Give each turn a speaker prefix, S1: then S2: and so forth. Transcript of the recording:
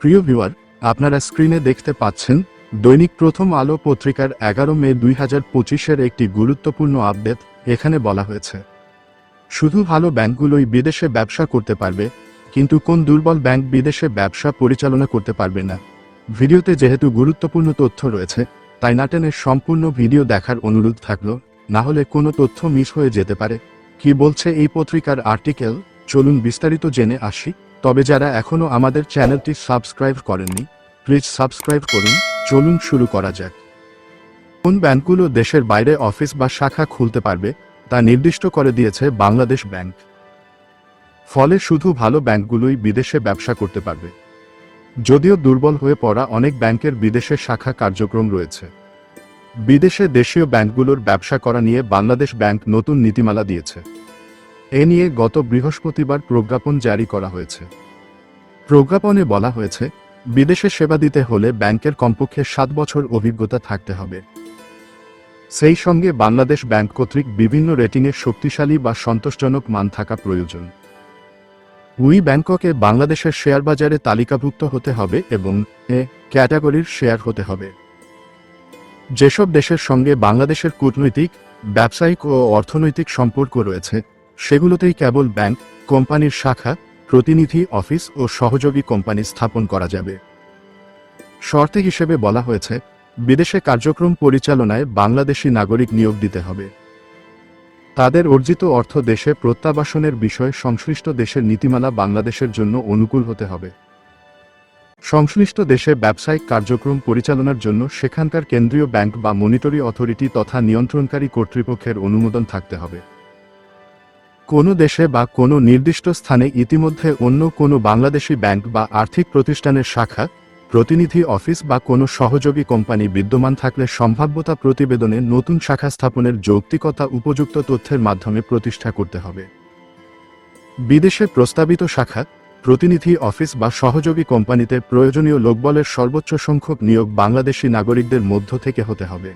S1: প্রিয় ভিউয়ার, আপনারা স্ক্রিনে দেখতে পাচ্ছেন, দৈনিক প্রথম আলো পত্রিকার এগারো মে দুই হাজার পঁচিশের একটি গুরুত্বপূর্ণ আপডেট এখানে বলা হয়েছে। শুধু ভালো ব্যাংকগুলোই বিদেশে ব্যবসা করতে পারবে, কিন্তু কোন দুর্বল ব্যাংক বিদেশে ব্যবসা পরিচালনা করতে পারবে না। ভিডিওতে যেহেতু গুরুত্বপূর্ণ তথ্য রয়েছে, তাই নাটেনের সম্পূর্ণ ভিডিও দেখার অনুরোধ থাকল, না হলে কোনো তথ্য মিস হয়ে যেতে পারে। কি বলছে এই পত্রিকার আর্টিকেল? চলুন বিস্তারিত জেনে আসি। তবে যারা এখনও আমাদের চ্যানেলটি সাবস্ক্রাইব করেননি, প্লিজ সাবস্ক্রাইব করুন, চলুন শুরু করা যাক। কোন ব্যাংকগুলো দেশের বাইরে অফিস বা শাখা খুলতে পারবে, তা নির্দিষ্ট করে দিয়েছে বাংলাদেশ ব্যাংক। ফলে শুধু ভালো ব্যাংকগুলোই বিদেশে ব্যবসা করতে পারবে। যদিও দুর্বল হয়ে পড়া অনেক ব্যাংকের বিদেশে শাখা কার্যক্রম রয়েছে। বিদেশে দেশীয় ব্যাংকগুলোর ব্যবসা করা নিয়ে বাংলাদেশ ব্যাংক নতুন নীতিমালা দিয়েছে। এ নিয়ে গত বৃহস্পতিবার প্রজ্ঞাপন জারি করা হয়েছে। প্রজ্ঞাপনে বলা হয়েছে, বিদেশে সেবা দিতে হলে ব্যাংকের কমপক্ষে সাত বছর অভিজ্ঞতা থাকতে হবে। সেই সঙ্গে বাংলাদেশ ব্যাংক কর্তৃক বিভিন্ন রেটিংয়ে শক্তিশালী বা সন্তোষজনক মান থাকা প্রয়োজন। উই ব্যাংককে বাংলাদেশের শেয়ার বাজারে তালিকাভুক্ত হতে হবে এবং এ ক্যাটাগরির শেয়ার হতে হবে। যেসব দেশের সঙ্গে বাংলাদেশের কূটনৈতিক, ব্যবসায়িক ও অর্থনৈতিক সম্পর্ক রয়েছে সেগুলোতেই কেবল ব্যাংক, কোম্পানির শাখা, প্রতিনিধি অফিস ও সহযোগী কোম্পানি স্থাপন করা যাবে। শর্তে হিসেবে বলা হয়েছে, বিদেশে কার্যক্রম পরিচালনায় বাংলাদেশি নাগরিক নিয়োগ দিতে হবে। তাদের অর্জিত অর্থ দেশে প্রত্যাবাসনের বিষয়ে সংশ্লিষ্ট দেশের নীতিমালা বাংলাদেশের জন্য অনুকূল হতে হবে। সংশ্লিষ্ট দেশে ব্যবসায়িক কার্যক্রম পরিচালনার জন্য সেখানকার কেন্দ্রীয় ব্যাংক বা মনিটরি অথরিটি তথা নিয়ন্ত্রণকারী কর্তৃপক্ষের অনুমোদন থাকতে হবে। কোনো দেশে বা কোনো নির্দিষ্ট স্থানে ইতিমধ্যে অন্য কোনো বাংলাদেশি ব্যাংক বা আর্থিক প্রতিষ্ঠানের শাখা, প্রতিনিধি অফিস বা কোনো সহযোগী কোম্পানি বিদ্যমান থাকলে সম্ভাব্যতা প্রতিবেদনে নতুন শাখা স্থাপনের যৌক্তিকতা উপযুক্ত তথ্যের মাধ্যমে প্রতিষ্ঠা করতে হবে। বিদেশে প্রস্তাবিত শাখা, প্রতিনিধি অফিস বা সহযোগী কোম্পানিতে প্রয়োজনীয় লোকবলের সর্বোচ্চ সংখ্যক নিয়োগ বাংলাদেশি নাগরিকদের মধ্য থেকে হতে হবে।